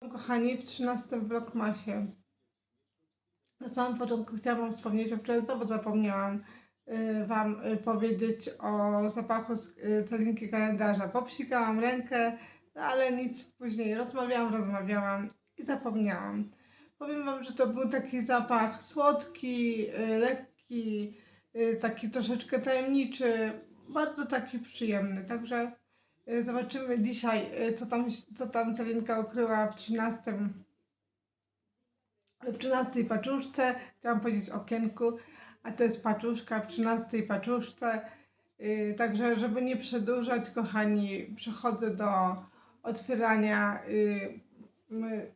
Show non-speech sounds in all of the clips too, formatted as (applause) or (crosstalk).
Kochani, w 13 vlogmasie. Na samym początku chciałam Wam wspomnieć, a wczoraj znowu zapomniałam y, Wam y, powiedzieć o zapachu z y, celinki kalendarza. Popsikałam rękę, no ale nic później. Rozmawiałam, rozmawiałam i zapomniałam. Powiem Wam, że to był taki zapach słodki, y, lekki, taki troszeczkę tajemniczy, bardzo taki przyjemny. Także zobaczymy dzisiaj, y, co tam, co tam Celinka ukryła w 13 w 13 paczuszce, chciałam powiedzieć okienku, a to jest paczuszka w 13 paczuszce. Yy, także, żeby nie przedłużać, kochani, przechodzę do otwierania, my,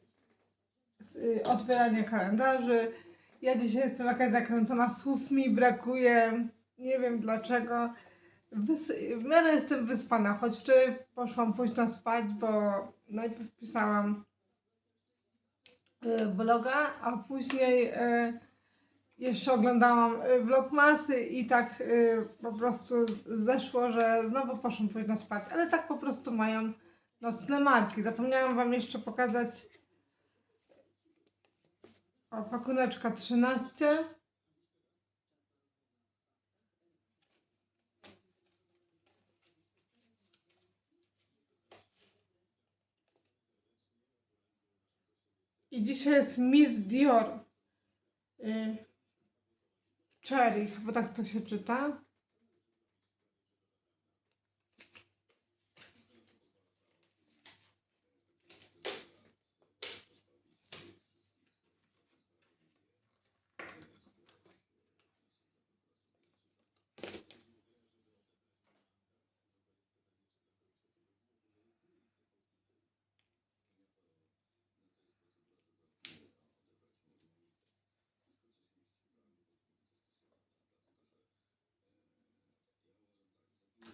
yy, otwierania kalendarzy. Ja dzisiaj jestem jakaś zakręcona, słów mi brakuje, nie wiem dlaczego. W miarę jestem wyspana, choć wczoraj poszłam późno spać, bo najpierw pisałam y, vloga, a później y, jeszcze oglądałam y, vlogmasy i tak po prostu zeszło, że znowu poszłam późno spać, ale tak po prostu mają nocne marki. Zapomniałam Wam jeszcze pokazać o, pakuneczka 13. I dzisiaj jest Miss Dior. Y, Cherry, chyba tak to się czyta.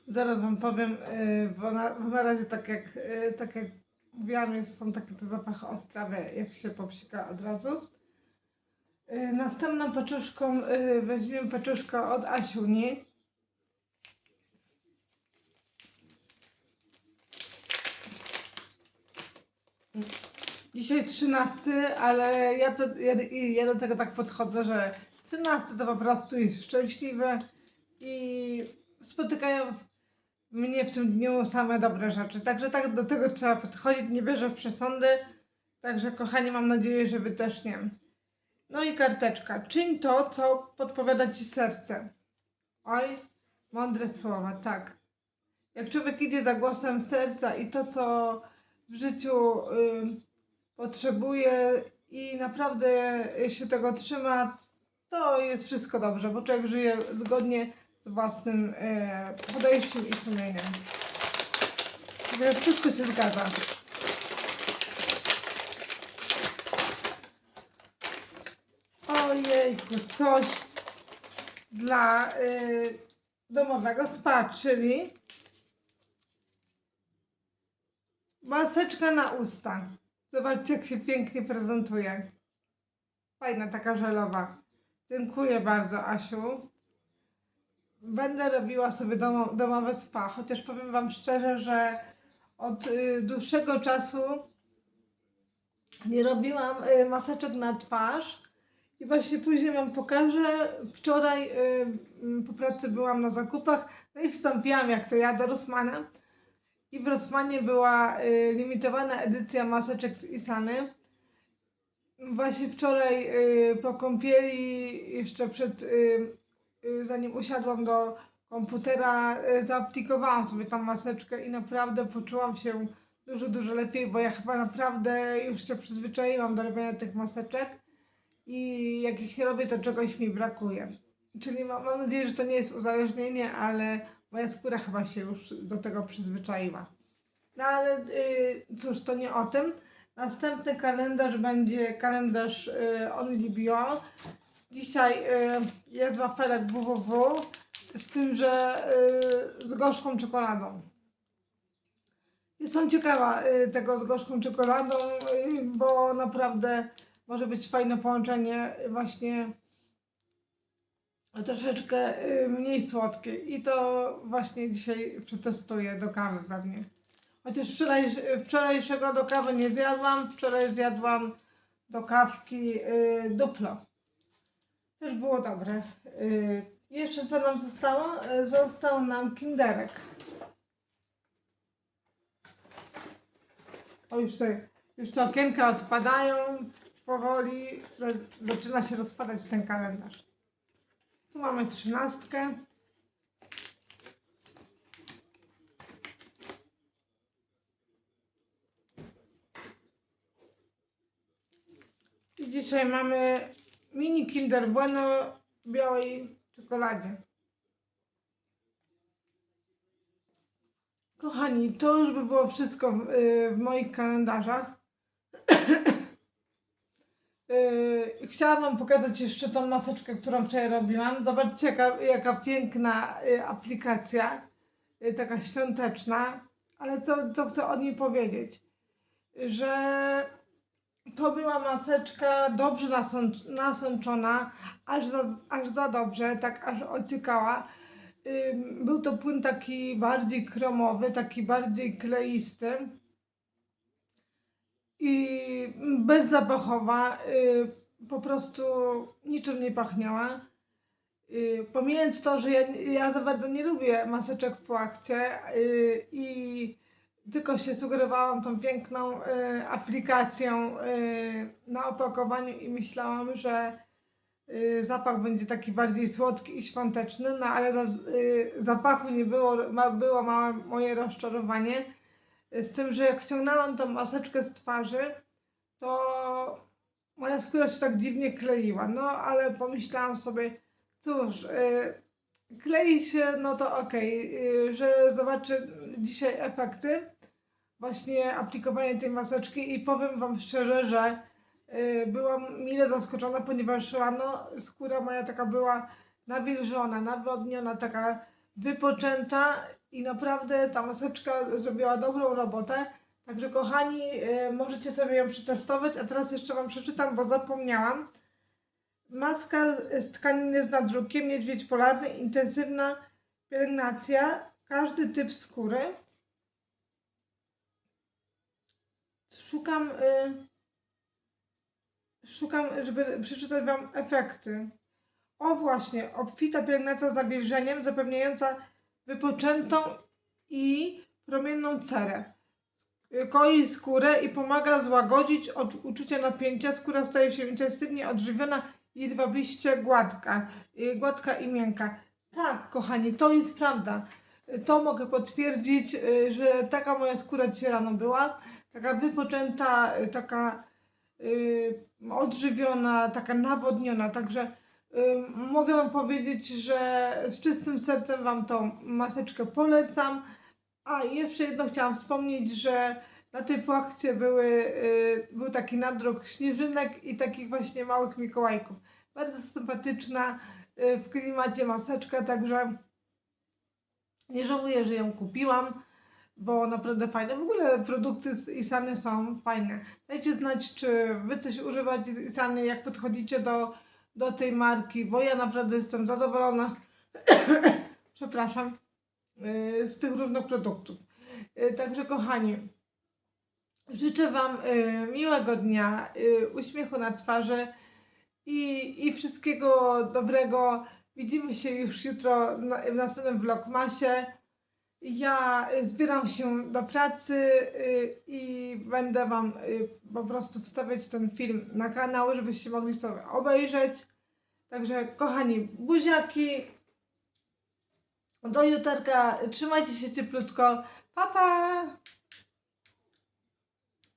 Zaraz wam powiem, yy, bo na, bo na razie tak jak, yy, tak jak mówiłam, jest, są takie te zapachy ostrawe, jak się popsika od razu. Yy, następną paczuszką weźmiemy paczuszkę od Asiuni. Dzisiaj 13, ale ja, to, ja, ja do tego tak podchodzę, że 13 to po prostu jest szczęśliwe i spotykają mnie w tym dniu same dobre rzeczy. Także tak do tego trzeba podchodzić, nie wierzę w przesądy. Także kochani, mam nadzieję, że wy też nie. No i karteczka. Czyń to, co podpowiada ci serce. Oj, mądre słowa, tak. Jak człowiek idzie za głosem serca i to, co w życiu y, potrzebuje i naprawdę się tego trzyma, to jest wszystko dobrze, bo człowiek żyje zgodnie własnym e, podejściem i sumieniem. Także wszystko się zgadza. Ojejku, coś dla e, domowego spa, czyli maseczka na usta. Zobaczcie, jak się pięknie prezentuje. Fajna, taka żelowa. Dziękuję bardzo, Asiu będę robiła sobie domo, domowe spa, chociaż powiem Wam szczerze, że od y, dłuższego czasu nie robiłam y, maseczek na twarz i właśnie później Wam pokażę. Wczoraj y, y, po pracy byłam na zakupach, no i wstąpiłam jak to ja do Rossmana i w Rossmanie była y, limitowana edycja maseczek z Isany. Właśnie wczoraj y, po kąpieli, jeszcze przed y, zanim usiadłam do komputera, y, zaaplikowałam sobie tą maseczkę i naprawdę poczułam się dużo, dużo lepiej, bo ja chyba naprawdę już się przyzwyczaiłam do robienia tych maseczek i jak ich nie robię, to czegoś mi brakuje. Czyli mam, mam nadzieję, że to nie jest uzależnienie, ale moja skóra chyba się już do tego przyzwyczaiła. No ale y, cóż, to nie o tym. Następny kalendarz będzie kalendarz y, Only Bio. Dzisiaj y, jest wafelek www, z tym, że y, z gorzką czekoladą. Jestem ciekawa y, tego z gorzką czekoladą, bo naprawdę może być fajne połączenie właśnie troszeczkę mniej słodkie. I to właśnie dzisiaj przetestuję do kawy pewnie. Chociaż wczoraj, wczorajszego do kawy nie zjadłam, wczoraj zjadłam do kawki duplo. Też było dobre. Y, jeszcze co nam zostało? Y, został nam kinderek. O, już te, już te okienka odpadają powoli. Za- Zaczyna się rozpadać ten kalendarz. Tu mamy trzynastkę. I dzisiaj mamy mini Kinder Bueno w białej czekoladzie. Kochani, to już by było wszystko w, y, w moich kalendarzach. (coughs) Y, Chciałam Wam pokazać jeszcze tą maseczkę, którą wczoraj robiłam. Zobaczcie, jaka, jaka piękna y, aplikacja, y, taka świąteczna. Ale co, co chcę o niej powiedzieć? Że to była maseczka dobrze nasącz, nasączona, aż za, aż za dobrze, tak aż ocykała. Ym, Był to płyn taki bardziej kromowy, taki bardziej kleisty i bezzapachowa, y, po prostu niczym nie pachniała. Y, Pomijając to, że ja, ja za bardzo nie lubię maseczek w płachcie y, i tylko się sugerowałam tą piękną y, aplikacją y, na opakowaniu i myślałam, że y, zapach będzie taki bardziej słodki i świąteczny, no ale za, y, zapachu nie było, ma, było małe moje rozczarowanie. Z tym, że jak ściągnęłam tą maseczkę z twarzy, to moja skóra się tak dziwnie kleiła. No ale pomyślałam sobie, cóż, y, klei się, no to okej, y, że zobaczę dzisiaj efekty właśnie aplikowania tej maseczki i powiem Wam szczerze, że y, byłam mile zaskoczona, ponieważ rano skóra moja taka była nawilżona, nawodniona, taka wypoczęta i naprawdę ta maseczka zrobiła dobrą robotę. Także kochani, y, możecie sobie ją przetestować, a teraz jeszcze Wam przeczytam, bo zapomniałam. Maska z tkaniny z nadrukiem, niedźwiedź polarny, intensywna pielęgnacja, każdy typ skóry. Szukam, y, szukam, żeby przeczytać Wam efekty. O właśnie, obfita pielęgnacja z nawilżeniem, zapewniająca wypoczętą i promienną cerę. Koi skórę i pomaga złagodzić uczucie napięcia. Skóra staje się intensywnie odżywiona jedwabiście gładka, y, gładka i miękka. Tak, kochani, to jest prawda. To mogę potwierdzić, y, że taka moja skóra dzisiaj rano była. Taka wypoczęta, y, taka odżywiona, taka nawodniona. Także mogę Wam powiedzieć, że z czystym sercem Wam tą maseczkę polecam. A jeszcze jedno chciałam wspomnieć, że na tej płachcie były, y, był taki nadruk śnieżynek i takich właśnie małych mikołajków. Bardzo sympatyczna y, w klimacie maseczka, także nie żałuję, że ją kupiłam, bo naprawdę fajne. W ogóle produkty z Isany są fajne. Dajcie znać, czy Wy coś używacie z Isany, jak podchodzicie do, do tej marki, bo ja naprawdę jestem zadowolona. (coughs) Przepraszam y, z tych różnych produktów. Także kochani, życzę Wam y, miłego dnia, y, uśmiechu na twarzy i, i wszystkiego dobrego. Widzimy się już jutro na, w następnym vlogmasie. Ja zbieram się do pracy y, i będę Wam po prostu wstawiać ten film na kanał, żebyście mogli sobie obejrzeć. Także kochani, buziaki, do jutarka, trzymajcie się cieplutko, pa pa!